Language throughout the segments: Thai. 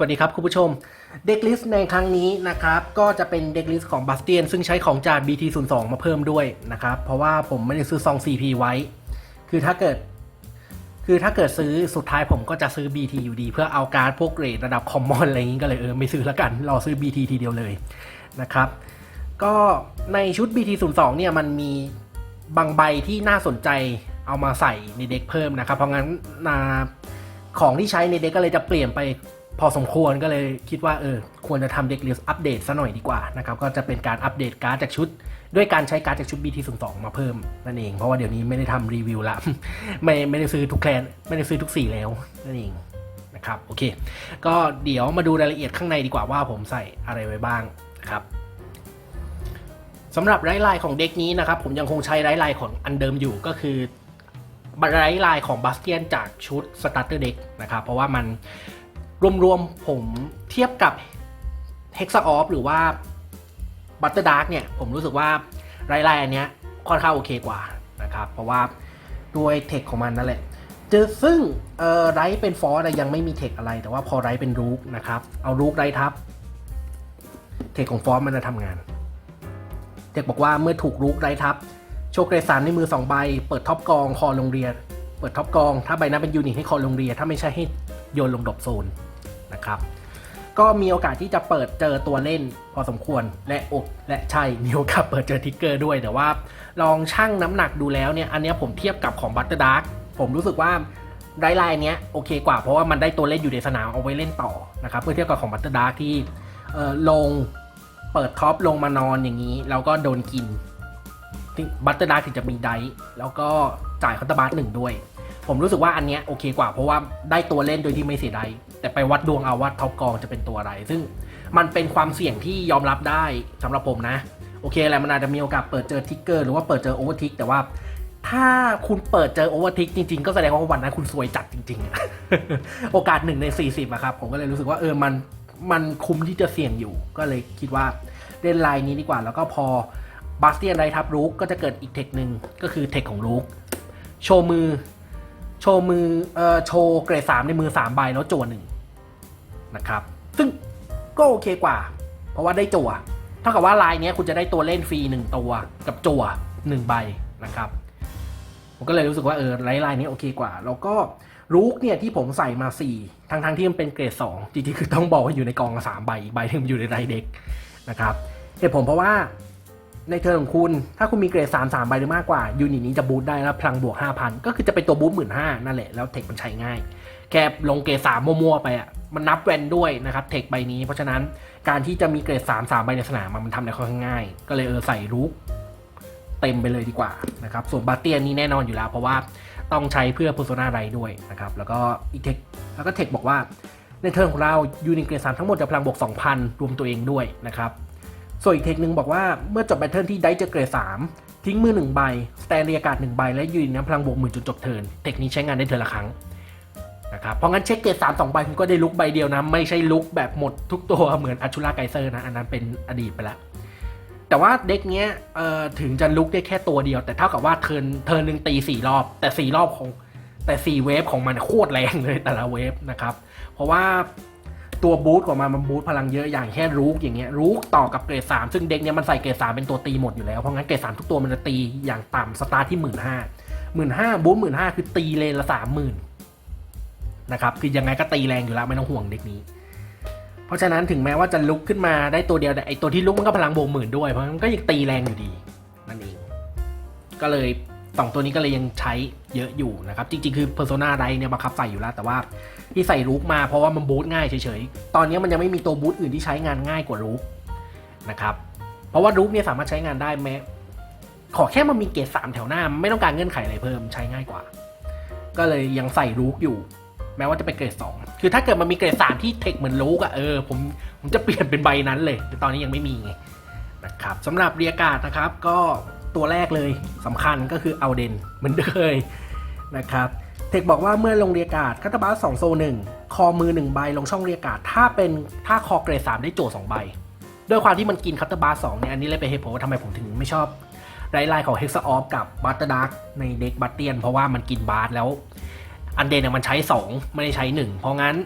วัสดีครับคุณผู้ชมเด็กลิสต์ในครั้งนี้นะครับก็จะเป็นเด็กลิสต์ของบาสเตียน ซึ่งใช้ของจาก BT02 มาเพิ่มด้วยนะครับ เพราะว่าผมไม่ได้ซื้อซอง CP ไว้ คือถ้าเกิด คือถ้าเกิดซื้อสุดท้ายผมก็จะซื้อ BT อยู่ดี เพื่อเอาการ์ดพวกเกรดระดับคอมมอนอะไรอย่างนี้ก็เลยเออไม่ซื้อแล้วกัน รอซื้อ BT ทีเดียวเลยนะครับ ก็ในชุด BT02 เนี่ยมันมีบางใบที่น่าสนใจเอามาใส่ในเด็กเพิ่มนะครับ เพราะงั้นนาของที่ใช้ในเด็กก็เลยจะเปลี่ยนไป พอสมควรก็เลยคิดว่าเออควรจะทำเด็กลิสต์อัปเดตซะหน่อยดีกว่านะครับก็จะเป็นการอัปเดตการ์ดจากชุด ด้วยการใช้การ์ดจากชุด BT02 มาเพิ่มนั่นเอง เพราะว่าเดี๋ยวนี้ไม่ได้ทำรีวิวละไม่ไม่ได้ซื้อทุกแคลนไม่ได้ซื้อทุกสีแล้วนั่นเองนะครับโอเค ก็เดี๋ยวมาดูรายละเอียดข้างในดีกว่าว่าผมใส่อะไรไว้บ้างนะครับสำหรับไร้ลายของเด็กนี้นะครับผมยังคงใช้ไร้ลายของอันเดิมอยู่ก็คือไร้ลายของบาสเตียนจากชุดสตาร์เตอร์เด็กนะครับเพราะว่ามัน รวมๆผมเทียบกับ h e x a o f หรือว่า Butter Dark เนี่ย ผมรู้สึกว่าไร้ลายอันเนี้ยค่อนข้างโอเคกว่านะครับ เพราะว่าด้วยเทคของมันนั่นแหละจอซึ่งไรเป็นฟอร์ยังไม่มีเทคอะไร แต่ว่าพอไรเป็นรูกนะครับ เอารูกไรทับ เทคของฟอร์มันจะทำงานเด็กบอกว่าเมื่อถูกรุกไรทับ โชว์เกรสามในมือ 2 ใบ เปิดท็อปกองคอลงเรียน เปิดท็อปกอง ถ้าใบนั้นเป็นยูนิตให้คอลงเรียนถ้าไม่ใช่ให้โยนลงดรอปโซน นะครับ ก็มีโอกาสที่จะเปิดเจอตัวเล่นพอสมควรและอกและใช่มีโอกาสเปิดเจอทิกเกอร์ด้วยแต่ว่า ลองชั่งน้ำหนักดูแล้วเนี่ยอันนี้ผมเทียบกับของบัตเตอร์ดาร์กผมรู้สึกว่าไดไลน์เนี้ยโอเคกว่าเพราะว่ามันได้ตัวเล่นอยู่ในสนามเอาไว้เล่นต่อนะครับเมื่อเทียบกับของบัตเตอร์ดาร์กที่ลงเปิดท็อปลงมานอนอย่างนี้ แล้วก็โดนกินบัตเตอร์ดาร์ถึงจะมีไดส์แล้วก็จ่ายคอนตบาร์หนึ่งด้วย ผมรู้สึกว่าอันเนี้ยโอเคกว่าเพราะว่าได้ตัวเล่นโดยที่ไม่เสียได แต่ไปวัดดวงเอาว่าท็อปกองจะเป็นตัวอะไร ซึ่งมันเป็นความเสี่ยงที่ยอมรับได้สำหรับผมนะ โอเคแหละมันอาจจะมีโอกาสเปิดเจอทิกเกอร์หรือว่าเปิดเจอโอเวอร์ทิกแต่ว่าถ้าคุณเปิดเจอโอเวอร์ทิกจริง ๆ ก็แสดงว่าวันนั้นคุณซวยจัดจริงๆ โอกาสหนึ่งใน 40อะครับ ผมก็เลยรู้สึกว่าเออมันมันคุ้มที่จะเสี่ยงอยู่ ก็เลยคิดว่าเล่นไลน์นี้ดีกว่า แล้วก็พอบาสเตียนไรทับรูกก็จะเกิดอีกเทคหนึ่งก็คือเทคของรูกโชว์มือ โชว์มือเอ่อโชว์เกรดสามในมือสามใบแล้วจั่วหนึ่ง นะครับ ซึ่งก็โอเคกว่า เพราะว่าได้จั่วเท่ากับว่าลายนี้คุณจะได้ตัวเล่นฟรีหนึ่งตัวกับจั่วหนึ่งใบนะครับผมก็เลยรู้สึกว่าเออไลน์ไลน์นี้โอเคกว่า แล้วก็รูกเนี่ยที่ผมใส่มา 4 ทั้งทั้งที่มันเป็นเกรด 2 จริงๆคือต้องบอกว่าอยู่ในกองละสามใบอีกใบหนึงอยู่ในไรเด็กนะครับเหตุผลเพราะว่าในเทอร์ของคุณ ถ้าคุณมีเกรด3 3ใบหรือมากกว่ายูนิตนี้จะบูตได้แล้วพลังบวก 5,000 ก็คือจะเป็นตัวบูตหมื่นห้านั่นแหละ แล้วเทคมันใช้ง่าย แค่ลงเกรด3มั่วๆไปอะมันนับแวนด้วยนะครับเทคใบนี้ เพราะฉะนั้นการที่จะมีเกรด3 3ใบในสนามมันทำได้ค่อนข้างง่าย ก็เลยเออใส่รูกเต็มไปเลยดีกว่านะครับส่วนบาเตียนนี่แน่นอนอยู่แล้ว เพราะว่าต้องใช้เพื่อ Persona ไรด้วยนะครับแล้วก็อีกเทคแล้วก็เทคบอกว่าในเทิร์นของเรายูนิตเกรดสามทั้งหมดจะพลังบวก2,000 รวมตัวเองด้วยนะครับส่วนอีกเทคหนึ่งบอกว่าเมื่อจบแบทเทิลที่ได้เจอเกรด3ทิ้งมือ1ใบสแตนเรียกาศ1ใบและยูนิตน้ำพลังบวกหมื่นจนจบเทิร์นเทคนี้ใช้งานได้เทิร์นละครั้ง นะครับเพราะงั้นเช็คเกรดสามสองใบคุณก็ได้ลุกใบเดียวนะ ไม่ใช่ลุกแบบหมดทุกตัวเหมือนอัชูราไกเซอร์นะ อันนั้นเป็นอดีตไปแล้ว แต่ว่าเด็กเนี้ยถึงจะลุกได้แค่ตัวเดียว แต่เท่ากับว่าเทินเทินหนึ่งตีสี่รอบ แต่สี่รอบของแต่สี่เวฟของมันโคตรแรงเลยแต่ละเวฟนะครับ เพราะว่าตัวบูทของมันมันบูทพลังเยอะอย่างแค่รูกอย่างเงี้ยรูกต่อกับเกรดสามซึ่งเด็กเนี้ยมันใส่เกรดสามเป็นตัวตีหมดอยู่แล้วเพราะงั้นเกรดสามทุกตัวมันจะตีอย่างต่ำสตาร์ทที่หมื่นห้าหมื่นห้าบูทหมื่นห้าคือตีเลนละสามหมื่น นะครับคือยังไงก็ตีแรงอยู่แล้วไม่ต้องห่วงเด็กนี้ เพราะฉะนั้นถึงแม้ว่าจะลุกขึ้นมาได้ตัวเดียวแต่ไอตัวที่ลุกมันก็พลังโบหมื่นด้วยเพราะมันก็ยังตีแรงอยู่ดีนั่นเอง ก็เลยสองตัวนี้ก็เลยยังใช้เยอะอยู่นะครับ จริง ๆ คือ Persona ไรเนี่ยบังคับใส่อยู่แล้ว แต่ว่าที่ใส่ลุกมาเพราะว่ามันบูทง่ายเฉยๆ ตอนนี้มันยังไม่มีตัวบูทอื่นที่ใช้งานง่ายกว่าลุกนะครับ เพราะว่าลุกเนี่ยสามารถใช้งานได้แม้ ขอแค่มันมีเกรดสามแถวหน้า ไม่ต้องการเงื่อนไขอะไรเพิ่มใช้ง่ายกว่า ก็เลยยังใส่ลุกอยู่ แม้ว่าจะเป็นเกรดสองคือถ้าเกิดมันมีเกรดสามที่เทคเหมือนลุกอะเออผมผมจะเปลี่ยนเป็นใบนั้นเลย แต่ตอนนี้ยังไม่มีไงนะครับสำหรับเรียกาศนะครับก็ตัวแรกเลยสำคัญก็คือเอาเดนเหมือนเคยนะครับเทคบอกว่าเมื่อลงเรียกาศคัตบาสสองโซหนึ่งคอมือหนึ่งใบลงช่องเรียกาศถ้าเป็นถ้าคอเกรดสามได้โจทย์สองใบด้วยความที่มันกินคัตเตอร์บาสสองเนี่ยอันนี้เลยเป็นเหตุผลว่าทำไมผมถึงไม่ชอบไรไลน์ของเฮกซ์ออฟกับบัตเตอร์ดาร์กในเด็กบัตเตียน เพราะว่ามันกินบาสแล้ว อันเดนเนี่ยมันใช้ 2 ไม่ได้ใช้ 1 เพราะงั้น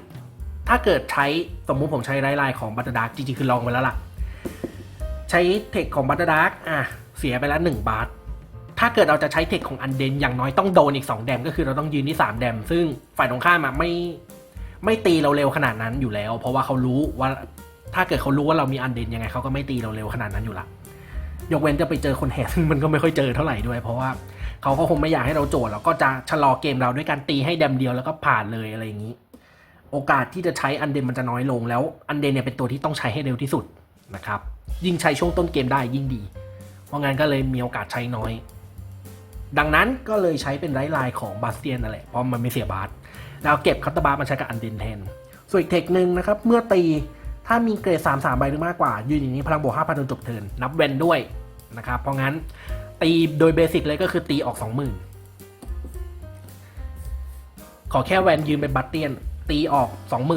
ถ้าเกิดใช้สมมุติผมใช้ไลน์ไลน์ของบัตดาร์กจริงๆ คือลองไปแล้วล่ะ ใช้เทคของบัตดาร์กอะ เสียไปแล้วหนึ่งบาท ถ้าเกิดเราจะใช้เทคของอันเดนอย่างน้อยต้องโดนอีก 2 แดมก็คือเราต้องยืนที่ 3 แดม ซึ่งฝ่ายตรงข้ามอะไม่ไม่ตีเราเร็วขนาดนั้นอยู่แล้ว เพราะว่าเขารู้ว่าถ้าเกิดเขารู้ว่าเรามีอันเดนยังไงเขาก็ไม่ตีเราเร็วขนาดนั้นอยู่ละยกเว้นจะไปเจอคนแห่ซึ่งมันก็ไม่ค่อยเจอเท่าไหร่ด้วย เพราะว่า เขาก็คงไม่อยากให้เราโจทย์แล้วก็จะชะลอเกมเราด้วยการตีให้แดมเดียวแล้วก็ผ่านเลยอะไรอย่างนี้ โอกาสที่จะใช้อันเดนมันจะน้อยลงแล้วอันเดนเนี่ยเป็นตัวที่ต้องใช้ให้เร็วที่สุดนะครับ ยิ่งใช้ช่วงต้นเกมได้ยิ่งดี เพราะงั้นก็เลยมีโอกาสใช้น้อย ดังนั้นก็เลยใช้เป็นไร้ลายของบาสเตียนนั่นแหละเพราะมันไม่เสียบาสแล้วเก็บคัตเตอร์บาร์มาใช้กับอันเดนแทนส่วนอีกเทคหนึ่งนะครับเมื่อตีถ้ามีเกรด3 3ใบหรือมากกว่า ยืนอย่างนี้พลังบวก5,000จนจบเทินนับเวนด้วยนะครับเพราะงั้น ตีโดยเบสิกเลยก็คือตีออก20,000ขอแค่แวนยืนเป็นบัตเตียนตีออก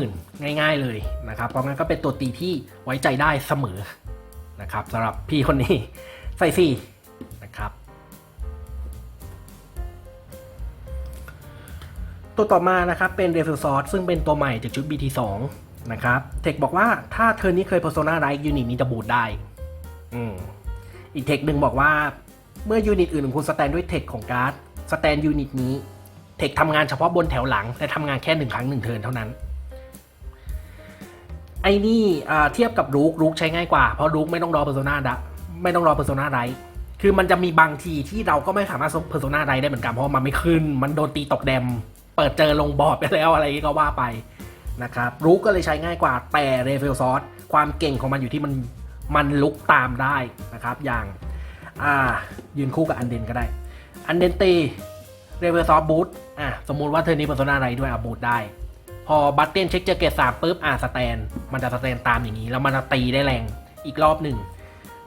20,000ง่าย ๆเลยนะครับเพราะงั้นก็เป็นตัวตีที่ไว้ใจได้เสมอนะครับสำหรับพี่คนนี้ใส่สี่นะครับ ตัวต่อมานะครับเป็น r e f u s o r ซึ่งเป็นตัวใหม่จากชุด BT2 นะครับเทคบอกว่าถ้าเทอร์นี้เคย Persona r i g h t ยูนิตนี้จะบูตได้ อืมอีกเทคหนึ่งบอกว่า เมื่อยูนิตอื่นของคุณสแตนด้วยเทคของการ์ดสแตนยูนิตนี้ เทคทำงานเฉพาะบนแถวหลังและทำงานแค่หนึ่งครั้งหนึ่งเทิร์นเท่านั้น ไอ้นี่เทียบกับรูกรูกใช้ง่ายกว่า เพราะรูกไม่ต้องรอ Persona ดะไม่ต้องรอ Persona r i g h t คือมันจะมีบางทีที่เราก็ไม่สามารถ Persona r i g h t ได้เหมือนกันเพราะมันไม่ขึ้น มันโดนตีตกแดม เปิดเจอลงบอร์ดไปแล้วอะไรก็ว่าไปนะครับรูกก็เลยใช้ง่ายกว่าแต่เรเฟลซอสความเก่งของมันอยู่ที่มันมันลุกตามได้นะครับอย่าง อ่ายืนคู่กับอันเดนก็ได้ อันเดนตีเรเฟลซอสบูทอะสมมุติว่าเธอนี้เป็นโซนาไรด้วยอะบูทได้ พอบัตเตียนเช็คเจอเกตสามปุ๊บอะสแตน มันจะสแตนตามอย่างนี้ แล้วมันจะตีได้แรงอีกรอบหนึ่ง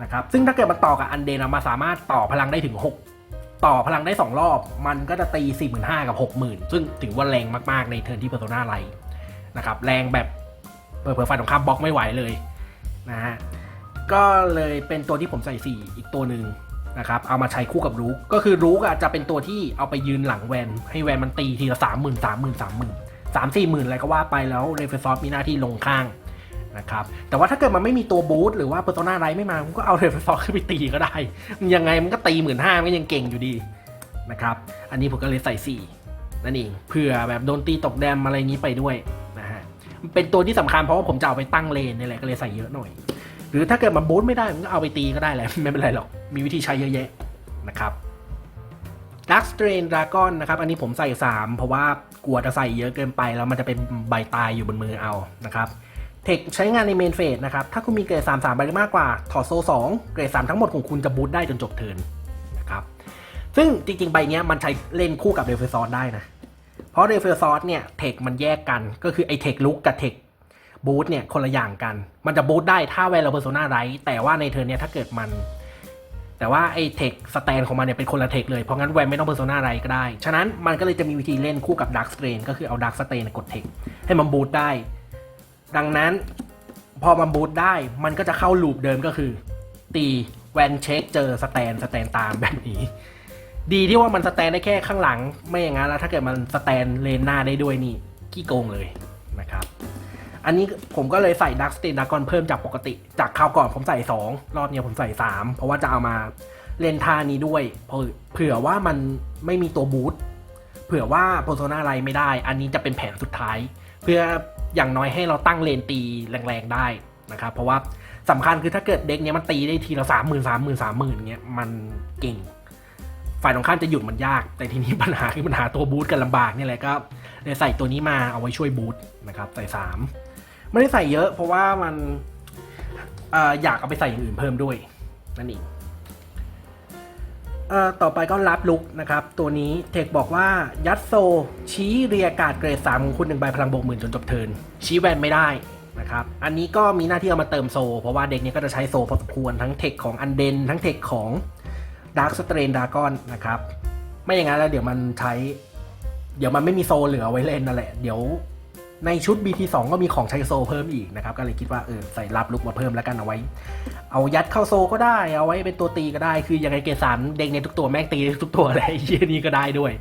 นะครับ ซึ่งถ้าเกิดมันต่อกับอันเดนอะมาสามารถต่อพลังได้ถึง 6 ต่อพลังได้ 2 รอบ มันก็จะตี 4 5 0 0 0กับ 60,000 ซึ่งถือว่าแรงมากๆในเทิร์นที่ Persona ไลนะครับ แรงแบบเปิดเผยไฟตรงข้ามบล็อกไม่ไหวเลยนะฮะ ก็เลยเป็นตัวที่ผมใส่ 4 อีกตัวหนึ่งนะครับเอามาใช้คู่กับรูกก็คือรูกอะจะเป็นตัวที่เอาไปยืนหลังแวน ให้แวนมันตีทีละสามหมื่นสามหมื่นสามหมื่นสามสี่หมื่นอะไรก็ว่าไปแล้วเรเฟซอฟมีหน้าที่ลงข้างนะครับแต่ว่าถ้าเกิดมันไม่มีตัวบูทหรือว่า Persona ไรไม่มามันก็เอาเรเฟซอฟขึ้นไปตีก็ได้ ยังไงมันก็ตีหมื่นห้าก็ยังเก่งอยู่ดีนะครับอันนี้ผมก็เลยใส่4นั่นเองเผื่อแบบโดนตีตกแดมอะไรอย่างนี้ไปด้วยนะฮะเป็นตัวที่สำคัญเพราะว่าผมจะเอาไปตั้งเลนนี่แหละก็เลยใส่เยอะหน่อย หรือถ้าเกิดมันบูทไม่ได้มันก็เอาไปตีก็ได้แหละ ไม่เป็นไรหรอก มีวิธีใช้เยอะแยะนะครับ Dark Strain Dragon นะครับ อันนี้ผมใส่ 3 เพราะว่ากลัวจะใส่เยอะเกินไป แล้วมันจะเป็นใบตายอยู่บนมือเอานะครับเทคใช้งานในเมนเฟสนะครับ ถ้าคุณมีเกรด3 3ใบหรือมากกว่า ถอดโซ่ 2 เกรด 3 ทั้งหมดของคุณจะบูทได้จนจบเทิร์นนะครับ ซึ่งจริง ๆ ใบเนี้ยมันใช้เล่นคู่กับเรเฟอร์ซอสได้นะ เพราะเรเฟอร์ซอสเนี่ยเทคมันแยกกัน ก็คือไอเทคลุกกับเทค บูทเนี่ยคนละอย่างกัน มันจะบูทได้ถ้าเวลาเพอร์โซนาไรแต่ว่าในเทิร์นเนี่ยถ้าเกิดมัน แต่ว่าไอ้เทคสแตนของมันเนี่ยเป็นคนละเทคเลย เพราะงั้นแวนไม่ต้องเพอร์โซนาไรก็ได้ ฉะนั้นมันก็เลยจะมีวิธีเล่นคู่กับดักสเตรนก็คือเอาดักสเตรนกดเทคให้มันบูทได้ ดังนั้นพอมันบูทได้มันก็จะเข้าลูปเดิมก็คือ ตีแวนเช็คเจอสแตนสแตนตามแบบนี้ดีที่ว่ามันสแตนได้แค่ข้างหลัง ไม่อย่างนั้นแล้วถ้าเกิดมันสแตนเลนหน้าได้ด้วยนี่ ขี้โกงเลย อันนี้ผมก็เลยใส่ดักสเตนดากอนเพิ่มจากปกติ จากคราวก่อนผมใส่ 2 รอบเนี้ยผมใส่ 3 เพราะว่าจะเอามาเล่นท่านี้ด้วย เผื่อว่ามันไม่มีตัวบูทเผื่อว่าโพโซนาไรไม่ได้ อันนี้จะเป็นแผนสุดท้าย เพื่ออย่างน้อยให้เราตั้งเลนตีแรงๆได้นะครับเพราะว่าสำคัญคือถ้าเกิดเด็กเนี้ยมันตีได้ทีละสามหมื่นสามหมื่นสามหมื่นเงี้ยมันเก่ง ฝ่ายตรงข้ามจะหยุดมันยาก แต่ทีนี้ปัญหาคือปัญหาตัวบูทกันลำบากนี่แหละก็เลยใส่ตัวนี้มาเอาไว้ช่วยบูทนะครับใส่สาม ไม่ได้ใส่เยอะ เพราะว่ามันออยากเอาไปใส่อย่างอื่นเพิ่มด้วยนั่นเองต่อไปก็รับลุกนะครับ ตัวนี้เทคบอกว่ายัดโซ ชี้เรียกาดเกรดสามของคุณหนึ่งใบพลังบวกหมื่นจนจบเทิน ชี้แวนไม่ได้นะครับ อันนี้ก็มีหน้าที่เอามาเติมโซ เพราะว่าเด็กนี้ก็จะใช้โซพอสมควรทั้งเทคของอันเดน ทั้งเทคของดาร์คสเตรนดากอนนะครับ ไม่อย่างนั้นแล้วเดี๋ยวมันใช้ เดี๋ยวมันไม่มีโซเหลือไว้เล่นนั่นแหละ เดี๋ยว ในชุด BT2 ก็มีของใช้โซเพิ่มอีกนะครับ ก็เลยคิดว่าเออใส่รับลุกมาเพิ่มแล้วกันเอาไว้ เอายัดเข้าโซก็ได้ เอาไว้เป็นตัวตีก็ได้ คือยังไงเกสารเด้งในทุกตัวแม่งตีทุกตัวเลยไอ้เยี่ยนี้ก็ได้ด้วย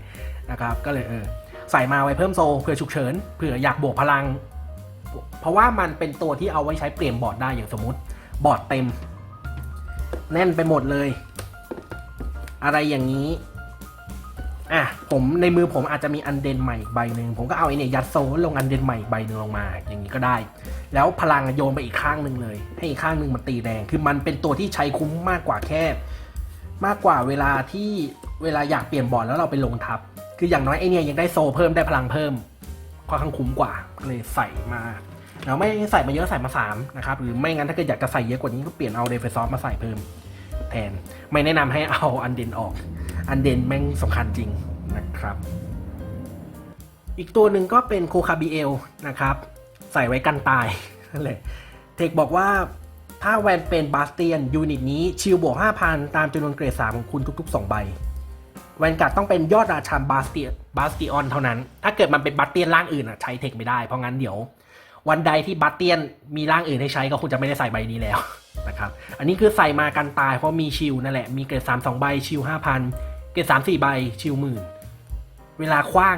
นะครับ ก็เลยเออใส่มาไว้เพิ่มโซเผื่อฉุกเฉินเผื่ออยากบวกพลัง เพราะว่ามันเป็นตัวที่เอาไว้ใช้เปลี่ยนบอร์ดได้อย่างสมมติบอร์ดเต็ม แน่นไปหมดเลย อะไรอย่างนี้ อะผมในมือผมอาจจะมีอันเดนใหม่อีกใบหนึ่งผมก็เอาไอเนี่ยยัดโซลลงอันเดนใหม่ใบหนึ่งลงมา อย่างนี้ก็ได้ แล้วพลังโยนไปอีกข้างหนึ่งเลย ให้อีกข้างหนึ่งมันตีแรงคือมันเป็นตัวที่ใช้คุ้มมากกว่าแค่ มากกว่าเวลาที่เวลาอยากเปลี่ยนบอร์ดแล้วเราไปลงทับ คืออย่างน้อยไอเนี่ยยังได้โซเพิ่มได้พลังเพิ่มค่อนข้างคุ้มกว่าก็เลยใส่มาเราไม่ใส่มาเยอะใส่มาสามนะครับหรือไม่งั้นถ้าเกิดอยากจะใส่เยอะกว่านี้ก็เปลี่ยนเอาเดฟซอฟมาใส่เพิ่มแทน ไม่แนะนำให้เอาอันเดนออก อันเดนแม่งสำคัญจริงนะครับ อีกตัวหนึ่งก็เป็นโคคาบิเอลนะครับ ใส่ไว้กันตายนั่นแหละเทคบอกว่าถ้าแวนเป็นบาสเตียน ยูนิตนี้ชิลบวก 5,000 ตามจำนวนเกรด 3 ของคุณทุก ๆ 2 ใบ แวนการ์ดต้องเป็นยอดราชาบาสเตียบาสติออนเท่านั้น ถ้าเกิดมันเป็นบาสเตียนร่างอื่นอะใช้เทคไม่ได้ เพราะงั้นเดี๋ยว วันใดที่บาสเตียนมีร่างอื่นให้ใช้ก็คงจะไม่ได้ใส่ใบนี้แล้วนะครับ อันนี้คือใส่มากันตายเพราะมีชิลนั่นแหละ มีเกรด 3 2 ใบชิล5,000 เกรด3 4ใบชิลหมื่น เวลาคว้าง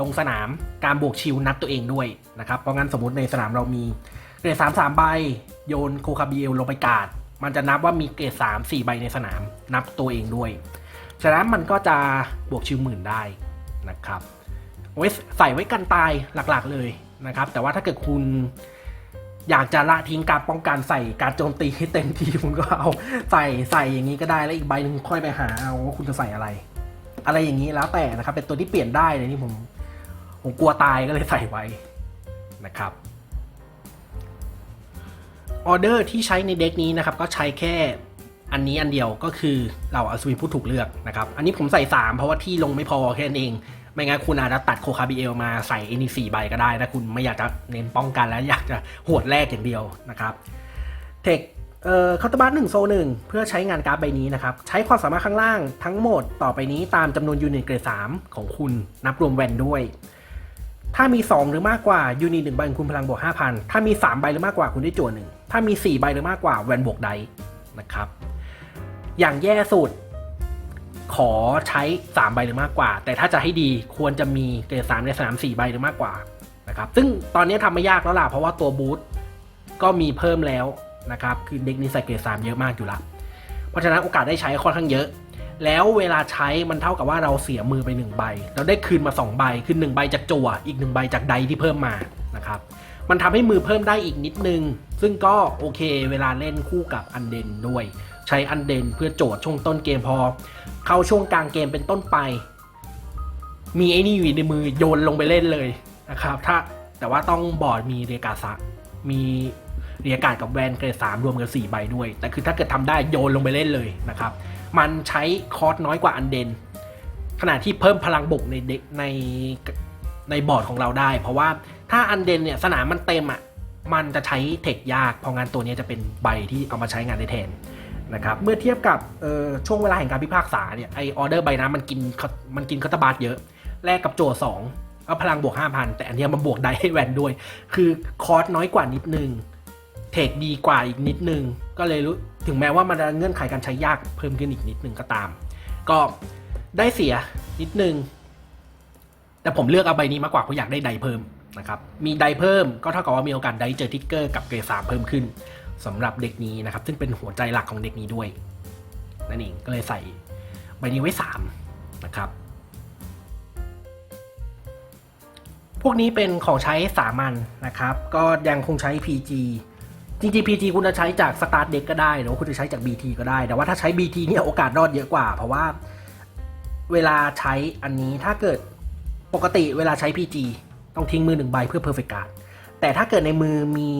ลงสนามการบวกชิลนับตัวเองด้วยนะครับ เพราะงั้นสมมติในสนามเรามีเกรดสามสามใบโยนโคคาบิเอลลงไปกาด มันจะนับว่ามีเกรดสามสี่ใบในสนามนับตัวเองด้วย ฉะนั้นมันก็จะบวกชิลหมื่นได้นะครับไว้ใส่ไว้กันตายหลักๆเลยนะครับ แต่ว่าถ้าเกิดคุณ อยากจะละทิ้งการป้องกันใส่การโจมตีให้เต็มที่คุณก็เอาใส่ใส่อย่างนี้ก็ได้แล้วอีกใบหนึ่งค่อยไปหาเอาว่าคุณจะใส่อะไร อะไรอย่างนี้แล้วแต่นะครับ เป็นตัวที่เปลี่ยนได้เลยนี่ผมผมกลัวตายก็เลยใส่ไว้นะครับออเดอร์ที่ใช้ในเด็กนี้นะครับก็ใช้แค่อันนี้อันเดียวก็คือเราอัศวินผู้ถูกเลือกนะครับ อันนี้ผมใส่ 3 เพราะว่าที่ลงไม่พอแค่นั้นเอง ไม่งั้นคุณอาจจะตัดโคคาบิเอลมาใส่เอนีสี่ใบก็ได้ถ้าคุณไม่อยากจะเน้นป้องกันแล้วอยากจะหวดแรกอย่างเดียวนะครับเทคเอ่อคาตาบัสหนึ่งโซหนึ่งเพื่อใช้งานการ์ดใบนี้นะครับ ใช้ความสามารถข้างล่างทั้งหมดต่อไปนี้ตามจำนวนยูนิตเกรด3ของคุณนับรวมแวนด้วย ถ้ามี 2 หรือมากกว่ายูนิตหนึ่งใบคุณพลังบวก5,000 ถ้ามี 3 ใบหรือมากกว่าคุณได้จั่วหนึ่งถ้ามี 4 ใบหรือมากกว่าแวนบวกไดนะครับอย่างแย่สุด ขอใช้ 3 ใบหรือมากกว่า แต่ถ้าจะให้ดีควรจะมีเกรด3ในสนาม4ใบหรือมากกว่านะครับซึ่งตอนนี้ทำไม่ยากแล้วล่ะเพราะว่าตัวบูทก็มีเพิ่มแล้วนะครับคือเด็กนี้ใส่เกรด3เยอะมากอยู่ละเพราะฉะนั้นโอกาสได้ใช้ค่อนข้างเยอะ แล้วเวลาใช้มันเท่ากับว่าเราเสียมือไป 1 ใบ เราได้คืนมา 2 ใบคือ1ใบจากจั่วอีก 1 ใบจากไดที่เพิ่มมานะครับมันทำให้มือเพิ่มได้อีกนิดนึง ซึ่งก็โอเคเวลาเล่นคู่กับอันเดนด้วย ใช้อันเดนเพื่อโจทย์ช่วงต้นเกมพอ เข้าช่วงกลางเกมเป็นต้นไป มีไอ้นี่อยู่ในมือโยนลงไปเล่นเลยนะครับ ถ้าแต่ว่าต้องบอร์ดมีเรียกาซะมีเรียกาศกับแวนเกรดสามรวมกันสี่ใบด้วย แต่คือถ้าเกิดทำได้โยนลงไปเล่นเลยนะครับ มันใช้คอร์สน้อยกว่าอันเดนขณะที่เพิ่มพลังบุกในเด็กในในบอร์ดของเราได้ เพราะว่าถ้าอันเดนเนี่ยสนามมันเต็มอะมันจะใช้เทคยาก เพราะงั้นตัวนี้จะเป็นใบที่เอามาใช้งานได้แทน นะครับเมื่อเทียบกับช่วงเวลาแห่งการพิพากษาเนี่ยไอออเดอร์ใบนั้นมันกินมันกินคัตบาทเยอะ แลกกับโจทย์สองเอาพลังบวก 5,000 แต่อันนี้มันบวกได้ให้แวนด้วย คือคอร์สน้อยกว่านิดนึงเทคดีกว่าอีกนิดนึง ก็เลยรู้ถึงแม้ว่ามันจะเงื่อนไขการใช้ยากเพิ่มขึ้นอีกนิดนึงก็ตาม ก็ได้เสียนิดนึง แต่ผมเลือกเอาใบนี้มากกว่าเพราะอยากได้ไดเพิ่มนะครับมีไดเพิ่มก็เท่ากับว่ามีโอกาสได้เจอทิกเกอร์กับเกรดสามเพิ่มขึ้น สำหรับเด็กนี้นะครับ ซึ่งเป็นหัวใจหลักของเด็กนี้ด้วยนั่นเองก็เลยใส่ใบนี้ไว้สามนะครับพวกนี้เป็นของใช้สามัญนะครับ ก็ยังคงใช้ PG จริงๆ PG คุณจะใช้จากสตาร์ t เด็กก็ได้หรือว่าคุณจะใช้จาก BT ก็ได้ แต่ว่าถ้าใช้ BT เนี่ยโอกาสรอดเยอะกว่า เพราะว่าเวลาใช้อันนี้ถ้าเกิดปกติเวลาใช้ PG ต้องทิ้งมือหนึ่งใบเพื่อ perfect card แต่ถ้าเกิดในมือมี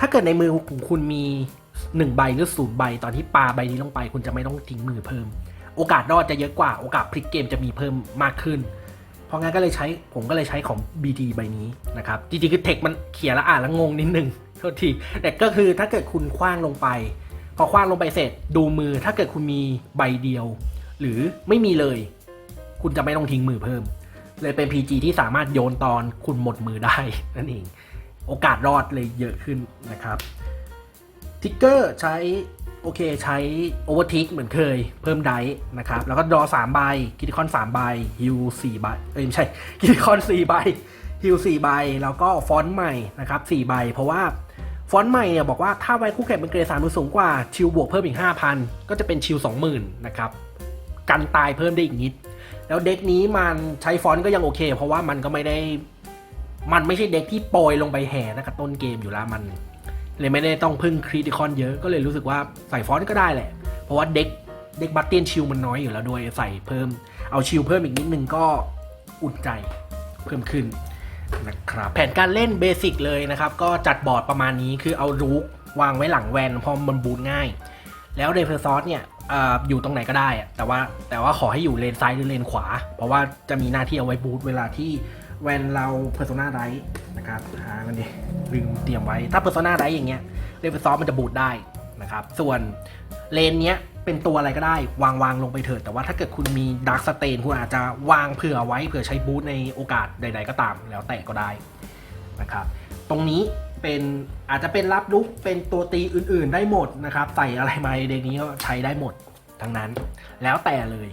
ถ้าเกิดในมือของคุณมีหนึ่งใบหรือศูนย์ใบ ตอนที่ปาใบนี้ลงไป คุณจะไม่ต้องทิ้งมือเพิ่ม โอกาสรอดจะเยอะกว่า โอกาสพลิกเกมจะมีเพิ่มมากขึ้น เพราะงั้นก็เลยใช้ผมก็เลยใช้ของ BT ใบนี้นะครับ จริงๆคือเทคมันเขียนแล้วอ่านแล้วงงนิดนึงโทษที แต่ก็คือถ้าเกิดคุณคว้างลงไป พอคว้างลงไปเสร็จดูมือถ้าเกิดคุณมีใบเดียว หรือไม่มีเลย คุณจะไม่ต้องทิ้งมือเพิ่ม เลยเป็น PG ที่สามารถโยนตอนคุณหมดมือได้นั่นเอง โอกาสรอดเลยเยอะขึ้นนะครับทิกเกอร์ใช้โอเคใช้โอเวอร์ทิกเหมือนเคยเพิ่มไดนะครับ แล้วก็ดอสามใบกิติคอนสามใบฮิวสี่ใบเอ้ยไม่ใช่กิติคอนสี่ใบฮิลสี่ใบ แล้วก็ฟอนต์ใหม่นะครับสี่ใบ เพราะว่าฟอนต์ใหม่เนี่ยบอกว่าถ้าไว้คู่แข่งเป็นเกรดสามหรือสูงกว่าชิลบวกเพิ่มอีกห้าพันก็จะเป็นชิลสองหมื่นนะครับกันตายเพิ่มได้อีกนิด แล้วเด็กนี้มันใช้ฟอนต์ก็ยังโอเค เพราะว่ามันก็ไม่ได้ มันไม่ใช่เด็กที่โปรยลงไปแห่ตั้งแต่ต้นเกมอยู่แล้วมัน เลยไม่ได้ต้องพึ่งคริติคอนเยอะก็เลยรู้สึกว่าใส่ฟอนต์ก็ได้แหละ เพราะว่าเด็กเด็กบัตเตียนชิลมันน้อยอยู่แล้วด้วยใส่เพิ่ม เอาชิลเพิ่มอีกนิดนึงก็อุ่นใจเพิ่มขึ้นนะครับแผนการเล่นเบสิกเลยนะครับ ก็จัดบอร์ดประมาณนี้คือเอารูกวางไว้หลังแวนพอมันบูทง่าย แล้วเดฟเฟอร์ซอสเนี่ยออยู่ตรงไหนก็ได้ แต่ว่าแต่ว่าขอให้อยู่เลนซ้ายหรือเลนขวา เพราะว่าจะมีหน้าที่เอาไว้บูทเวลาที่ แวนเราเพอร์โซนาไรนะครับหากันดิลืมเตรียมไว้ ถ้าเพอร์โซนาไรอย่างเงี้ยเดฟเฟอร์ซอสมันจะบูทได้นะครับ ส่วนเลนเนี้ยเป็นตัวอะไรก็ได้ วางวางลงไปเถิด แต่ว่าถ้าเกิดคุณมีดาร์ s สเตนคุณอาจจะวางเผื่อไว้เผื่อใช้บูทในโอกาสใด ๆ ก็ตามแล้วแต่ก็ได้นะครับ ตรงนี้เป็นอาจจะเป็นรับลุกเป็นตัวตีอื่น ๆ ได้หมดนะครับ ใส่อะไรมาเด็กนี้ก็ใช้ได้หมดทั้งนั้น แล้วแต่เลย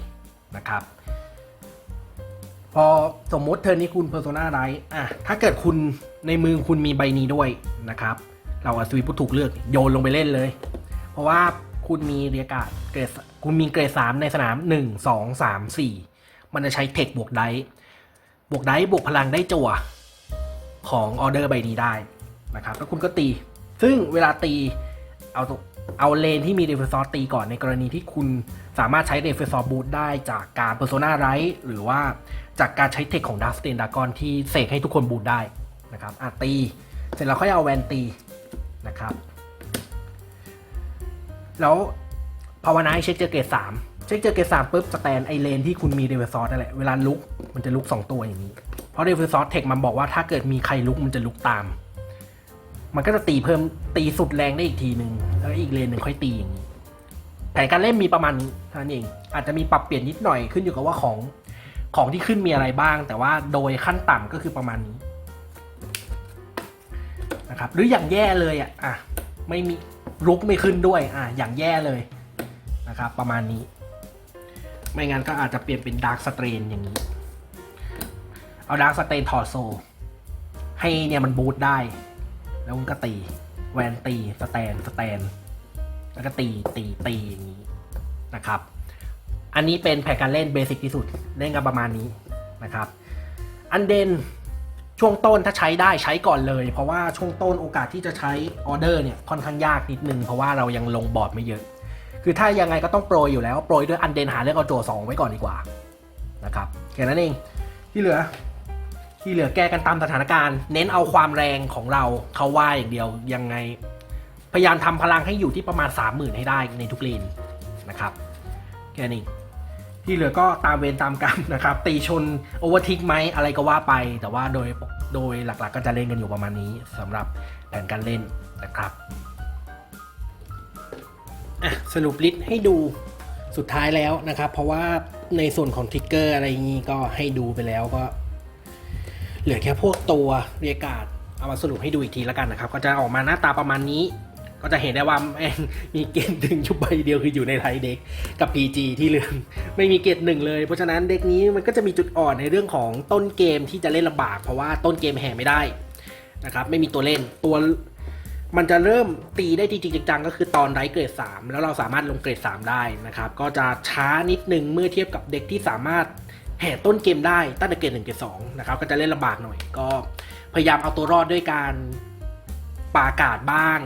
นะครับ อสมมติเทอร์นี้คุณ Persona ไรอะถ้าเกิดคุณในมือคุณมีใบนี้ด้วยนะครับ เราอัศวินผู้ถูกเลือกโยนลงไปเล่นเลย เพราะว่าคุณมีเรียกาศเกรดคุณมีเกรดสามในสนามหนึ่งสองสามสี่มันจะใช้เทคบวกไดฟ์บวกไดฟ์บวกพลังได้จั่วของออเดอร์ใบนี้ได้นะครับแล้วคุณก็ตี ซึ่งเวลาตีเอาเอาเลนที่มีเดฟเฟอร์ซอตีก่อนในกรณีที่คุณสามารถใช้เดฟเฟอร์ซอบูทได้จากการเพอร์โซนาไรหรือว่า จากการใช้เทคของดัสเตนดากอนที่เสกให้ทุกคนบูทได้นะครับอะตี เสร็จแล้วค่อยเอาแวนตีนะครับ แล้วภาวนาให้เช็คเจอเกรดสามเช็คเจอเกรดสามปุ๊บสแตนไอเลนที่คุณมีเดเวอร์ซอสนั่นแหละ เวลาลุกมันจะลุกสองตัวอย่างนี้ เพราะเดเวอร์ซอสเทคมันบอกว่าถ้าเกิดมีใครลุกมันจะลุกตาม มันก็จะตีเพิ่มตีสุดแรงได้อีกทีหนึ่งแล้วอีกเลนหนึ่งค่อยตีอย่างนี้แผนการเล่นมีประมาณนี้เท่านั้นเองอาจจะมีปรับเปลี่ยนนิดหน่อยขึ้นอยู่กับว่าของ ของที่ขึ้นมีอะไรบ้าง แต่ว่าโดยขั้นต่ำก็คือประมาณนี้นะครับหรืออย่างแย่เลยอะอะไม่มีลุกไม่ขึ้นด้วยอะอย่างแย่เลยนะครับประมาณนี้ ไม่งั้นก็อาจจะเปลี่ยนเป็นดาร์ s สเตรนอย่างนี้ เอาดาร์ s สเตรนถอดโซ ให้เนี่ยมันบูทได้ แล้วมันก็ตี แวนตีสแตนสแตนแล้วก็ตีตีตีอย่างนี้นะครับ อันนี้เป็นแผนการเล่นเบสิกที่สุดเล่นกันประมาณนี้นะครับอันเดนช่วงต้นถ้าใช้ได้ใช้ก่อนเลย เพราะว่าช่วงต้นโอกาสที่จะใช้ออเดอร์เนี่ยค่อนข้างยากนิดนึงเพราะว่าเรายังลงบอร์ดไม่เยอะ คือถ้ายังไงก็ต้องโปรยอยู่แล้วโปรยด้วยอันเดนหาเรื่องเอาโจสองไว้ก่อนดีกว่านะครับแค่นั้นเองที่เหลือที่เหลือแก้กันตามสถานการณ์ เน้นเอาความแรงของเราเขาว่าอย่างเดียวยังไง พยายามทำพลังให้อยู่ที่ประมาณ 30,000 ให้ได้ในทุกเลนนะครับแค่นี้ ที่เหลือก็ตามเวรตามกรรมนะครับ ตีชนโอเวอร์ทิกไหมอะไรก็ว่าไป แต่ว่าโดยโดยหลักๆก็จะเล่นกันอยู่ประมาณนี้สำหรับแผนการเล่นนะครับอะสรุปลิสต์ให้ดูสุดท้ายแล้วนะครับ เพราะว่าในส่วนของทริกเกอร์อะไรอย่างนี้ก็ให้ดูไปแล้วก็ เหลือแค่พวกตัวเรียกการ์ดเอามาสรุปให้ดูอีกทีแล้วกันนะครับ ก็จะออกมาหน้าตาประมาณนี้ ก็จะเห็นได้ว่าแม่งมีเกณฑ์ถึงชุบใบเดียวคืออยู่ในไทยเด็กกับ PG ที่เหลืองไม่มีเกณฑ์หนึ่งเลย เพราะฉะนั้นเด็กนี้มันก็จะมีจุดอ่อนในเรื่องของต้นเกมที่จะเล่นลำบาก เพราะว่าต้นเกมแห่ไม่ได้นะครับไม่มีตัวเล่นตัวมันจะเริ่มตีได้จริงจังๆก็คือตอนไร้เกรด 3 แล้วเราสามารถลงเกรด 3 ได้นะครับก็จะช้านิดนึงเมื่อเทียบกับเด็กที่สามารถแห่ต้นเกมได้ตั้งแต่เกรด1เกรด2นะครับก็จะเล่นลำบากหน่อย ก็พยายามเอาตัวรอดด้วยการปาอากาศบ้าง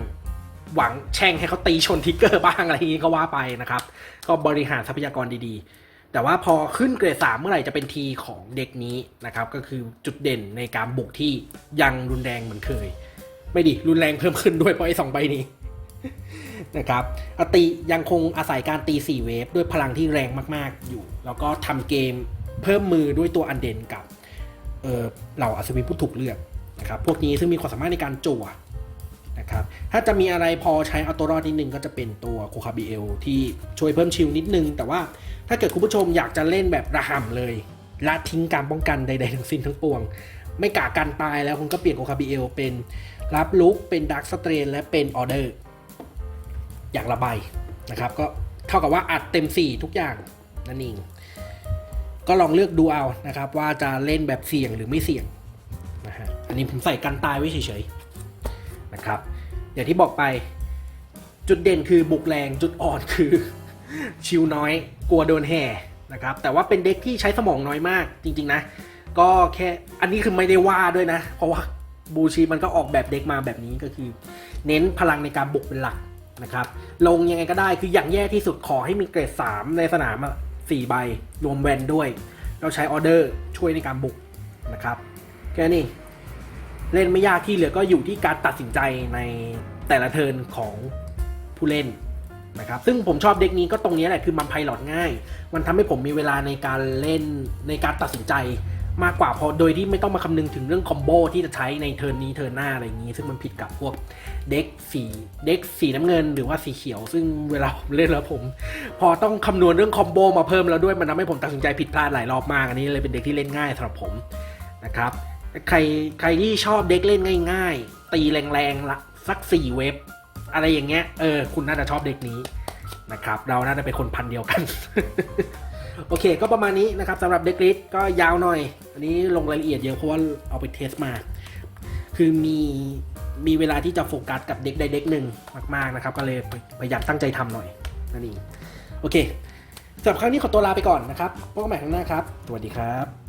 หวังแช่งให้เขาตีชนทิกเกอร์บ้างอะไรอย่างนี้ก็ว่าไปนะครับ ก็บริหารทรัพยากรดีๆ แต่ว่าพอขึ้นเกรด3เมื่อไหร่จะเป็นทีของเด็กนี้นะครับ ก็คือจุดเด่นในการบุกที่ยังรุนแรงเหมือนเคย ไม่ดิรุนแรงเพิ่มขึ้นด้วยเพราะไอ้สองใบนี้นะครับอตียังคงอาศัยการตี 4 เวฟด้วยพลังที่แรงมากๆอยู่ แล้วก็ทำเกมเพิ่มมือด้วยตัวอันเดนกับเออเหล่าอัศวินผู้ถูกเลือกนะครับพวกนี้ซึ่งมีความสามารถในการจั่ว นะครับ ถ้าจะมีอะไรพอใช้เอาตัวรอดนิดนึงก็จะเป็นตัวโคคาบิเอลที่ช่วยเพิ่มชิลนิดนึง แต่ว่าถ้าเกิดคุณผู้ชมอยากจะเล่นแบบระห่ำเลยละทิ้งการป้องกันใดๆทั้งสิ้นทั้งปวง ไม่กากันตายแล้วคุณก็เปลี่ยนโคคาบิเอลเป็นรับลุกเป็นดักสเตรนและเป็นออเดอร์อย่างละใบนะครับก็เท่ากับว่าอัดเต็ม 4 ทุกอย่างนั่นเองก็ลองเลือกดูเอานะครับว่าจะเล่นแบบเสี่ยงหรือไม่เสี่ยงนะฮะอันนี้ผมใส่กันตายไว้เฉยๆ นะครับ อย่างที่บอกไปจุดเด่นคือบุกแรงจุดอ่อนคือ ชิวน้อยกลัวโดนแห่นะครับแต่ว่าเป็นเด็กที่ใช้สมองน้อยมากจริง ๆ นะ ก็แค่อันนี้คือไม่ได้ว่าด้วยนะ เพราะว่าบูชีมันก็ออกแบบเด็กมาแบบนี้ก็คือ เน้นพลังในการบุกเป็นหลักนะครับลงยังไงก็ได้คืออย่างแย่ที่สุดขอให้มีเกรด 3 ในสนามอะสี่ใบรวมแวนด้วย เราใช้ออเดอร์ช่วยในการบุกนะครับแค่นี้ เล่นไม่ยากที่เหลือก็อยู่ที่การตัดสินใจในแต่ละเทิร์นของผู้เล่นนะครับซึ่งผมชอบเด็กนี้ก็ตรงนี้แหละคือมันไพลอตง่าย มันทำให้ผมมีเวลาในการเล่นในการตัดสินใจมากกว่าพอโดยที่ไม่ต้องมาคำนึงถึงเรื่องคอมโบที่จะใช้ในเทิร์นนี้เทิร์นหน้าอะไรอย่างนี้ ซึ่งมันผิดกับพวกเด็กสีเด็กสีน้ำเงินหรือว่าสีเขียว ซึ่งเวลาผมเล่นแล้วผม พอต้องคำนวณเรื่องคอมโบมาเพิ่มแล้วด้วยมันทำให้ผมตัดสินใจผิดพลาดหลายรอบมากอันนี้เลยเป็นเด็กที่เล่นง่ายสำหรับผมนะครับ ใครใครที่ชอบเด็กเล่นง่าย ๆ ตีแรงๆละสักสี่เว็บ อะไรอย่างเงี้ยเออคุณน่าจะชอบเด็กนี้นะครับ เราน่าจะเป็นคนพันเดียวกัน โอเค ก็ประมาณนี้นะครับสำหรับเด็กลิสก็ยาวหน่อย อันนี้ลงรายละเอียดเยอะเพราะว่าเอาไปเทสมา คือมีมีเวลาที่จะโฟกัสกับเด็กใดเด็กหนึ่งมาก ๆนะครับ ก็เลยพยายามตั้งใจทำหน่อยนั่นเองโอเคสำหรับครั้งนี้ขอตัวลาไปก่อนนะครับพบกันใหม่ครั้งหน้าครับ สวัสดีครับ